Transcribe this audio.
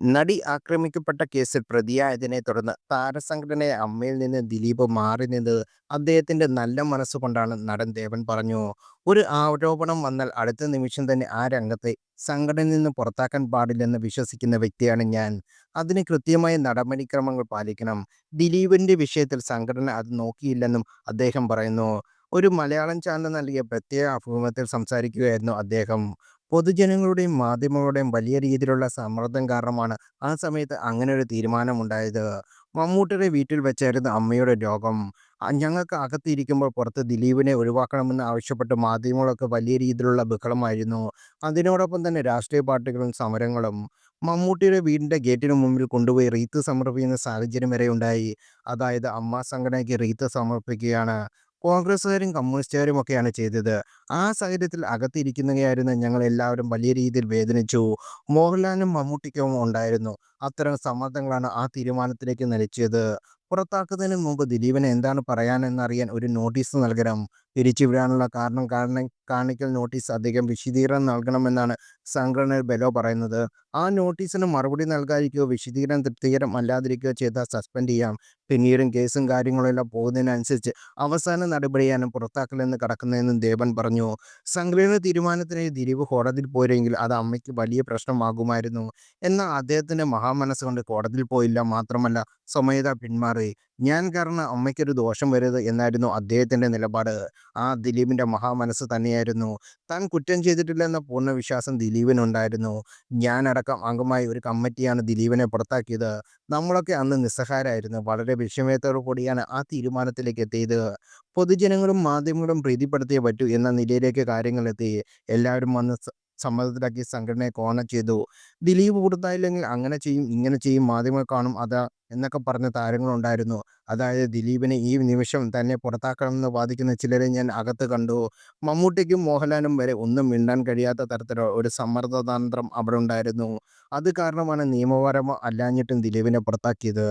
നടി ആക്രമിക്കപ്പെട്ട കേസിൽ പ്രതിയായതിനെ തുടർന്ന് താരസംഘടനയെ അമ്മയിൽ നിന്ന് ദിലീപ് മാറി നിന്നത് അദ്ദേഹത്തിന്റെ നല്ല മനസ്സുകൊണ്ടാണ് നടൻ ദേവൻ പറഞ്ഞു. ഒരു ആരോപണം വന്നാൽ അടുത്ത നിമിഷം തന്നെ ആ രംഗത്തെ സംഘടനയിൽ നിന്ന് പുറത്താക്കാൻ പാടില്ലെന്ന് വിശ്വസിക്കുന്ന വ്യക്തിയാണ് ഞാൻ. അതിന് കൃത്യമായ നടപടിക്രമങ്ങൾ പാലിക്കണം. ദിലീപിന്റെ വിഷയത്തിൽ സംഘടന അത് നോക്കിയില്ലെന്നും അദ്ദേഹം പറയുന്നു. ഒരു മലയാളം ചാനൽ നൽകിയ പ്രത്യേക അഭിമുഖത്തിൽ സംസാരിക്കുകയായിരുന്നു അദ്ദേഹം. പൊതുജനങ്ങളുടെയും മാധ്യമങ്ങളുടെയും വലിയ രീതിയിലുള്ള സമ്മർദ്ദം കാരണമാണ് ആ സമയത്ത് അങ്ങനെ ഒരു തീരുമാനമുണ്ടായത്. മമ്മൂട്ടിയുടെ വീട്ടിൽ വെച്ചായിരുന്നു അമ്മയുടെ രോഗം. ഞങ്ങൾക്ക് അകത്തിരിക്കുമ്പോൾ പുറത്ത് ദിലീപിനെ ഒഴിവാക്കണമെന്ന് ആവശ്യപ്പെട്ട് മാധ്യമങ്ങളൊക്കെ വലിയ രീതിയിലുള്ള ബഹളമായിരുന്നു. അതിനോടൊപ്പം തന്നെ രാഷ്ട്രീയ പാർട്ടികളും സമരങ്ങളും. മമ്മൂട്ടിയുടെ വീടിന്റെ ഗേറ്റിന് മുമ്പിൽ കൊണ്ടുപോയി റീത്ത് സമർപ്പിക്കുന്ന സാഹചര്യം വരെ ഉണ്ടായി. അതായത് അമ്മ സംഘടനയ്ക്ക് റീത്ത് സമർപ്പിക്കുകയാണ്. കോൺഗ്രസുകാരും കമ്മ്യൂണിസ്റ്റുകാരുമൊക്കെയാണ് ചെയ്തത്. ആ സാഹചര്യത്തിൽ അകത്തിരിക്കുന്നവയായിരുന്നു ഞങ്ങൾ എല്ലാവരും വലിയ രീതിയിൽ വേദനിച്ചു. മോഹൻലാലിനും മമ്മൂട്ടിക്കും ഉണ്ടായിരുന്നു. അത്തരം സമ്മർദ്ദങ്ങളാണ് ആ തീരുമാനത്തിലേക്ക് നയിച്ചത്. പുറത്താക്കുന്നതിന് മുമ്പ് ദിലീപിന് എന്താണ് പറയാനെന്നറിയാൻ ഒരു നോട്ടീസ് നൽകണം. പിരിച്ചുവിടാനുള്ള കാരണം കാരണം കാണിക്കൽ നോട്ടീസ് അദ്ദേഹം വിശദീകരണം നൽകണമെന്നാണ് സംഘടന ബെലോ പറയുന്നത്. ആ നോട്ടീസിന് മറുപടി നൽകാതിരിക്കുകയോ വിശദീകരണം തൃപ്തികരം അല്ലാതിരിക്കുകയോ ചെയ്താൽ സസ്പെൻഡ് ചെയ്യാം. പിന്നീടും കേസും കാര്യങ്ങളെല്ലാം പോകുന്നതിനനുസരിച്ച് അവസാന നടപടിയാണ് പുറത്താക്കലെന്ന് കടക്കുന്നതെന്നും ദേവൻ പറഞ്ഞു. സംഘടന തീരുമാനത്തിനായി ദിലീപ് കോടതിയിൽ പോരെങ്കിൽ അത് അമ്മയ്ക്ക് വലിയ പ്രശ്നമാകുമായിരുന്നു. എന്നാൽ അദ്ദേഹത്തിന്റെ മഹാമനസ്സുകൊണ്ട് കോടതിയിൽ പോയില്ല. മാത്രമല്ല സ്വമേധ പിന്മാറി. ഞാൻ കാരണം അമ്മയ്ക്കൊരു ദോഷം വരരുത് എന്നായിരുന്നു അദ്ദേഹത്തിന്റെ നിലപാട്. ആ ദിലീപിന്റെ മഹാമനസ്സ് തന്നെയായിരുന്നു. താൻ കുറ്റം ചെയ്തിട്ടില്ല എന്ന പൂർണ വിശ്വാസം ദിലീപിനുണ്ടായിരുന്നു. ഞാനടക്കം അംഗമായി ഒരു കമ്മിറ്റിയാണ് ദിലീപിനെ പുറത്താക്കിയത്. നമ്മളൊക്കെ അന്ന് നിസ്സഹാരായിരുന്നു വളരെ വിഷമയത്തോടു കൂടിയാണ് ആ തീരുമാനത്തിലേക്ക് എത്തിയത്. പൊതുജനങ്ങളും മാധ്യമങ്ങളും പ്രീതിപ്പെടുത്തിയേ പറ്റൂ എന്ന നിലയിലേക്ക് കാര്യങ്ങൾ എത്തി. എല്ലാവരും വന്ന് സമ്മർദ്ദത്തിലാക്കി സംഘടനയെ കോർണർ ചെയ്തു. ദിലീപ് പുറത്തായില്ലെങ്കിൽ അങ്ങനെ ചെയ്യും ഇങ്ങനെ ചെയ്യും മാധ്യമങ്ങൾ കാണും അതാ എന്നൊക്കെ പറഞ്ഞ താരങ്ങളുണ്ടായിരുന്നു. അതായത് ദിലീപിനെ ഈ നിമിഷം തന്നെ പുറത്താക്കണമെന്ന് വാദിക്കുന്ന ചിലരെ ഞാൻ അകത്ത് കണ്ടു. മമ്മൂട്ടിക്കും മോഹൻലാലും വരെ ഒന്നും മിണ്ടാൻ കഴിയാത്ത തരത്തിലുള്ള ഒരു സമ്മർദ്ദതന്ത്രം അവിടെ ഉണ്ടായിരുന്നു. അത് കാരണമാണ് നിയമപരമോ അല്ലാഞ്ഞിട്ടും ദിലീപിനെ പുറത്താക്കിയത്.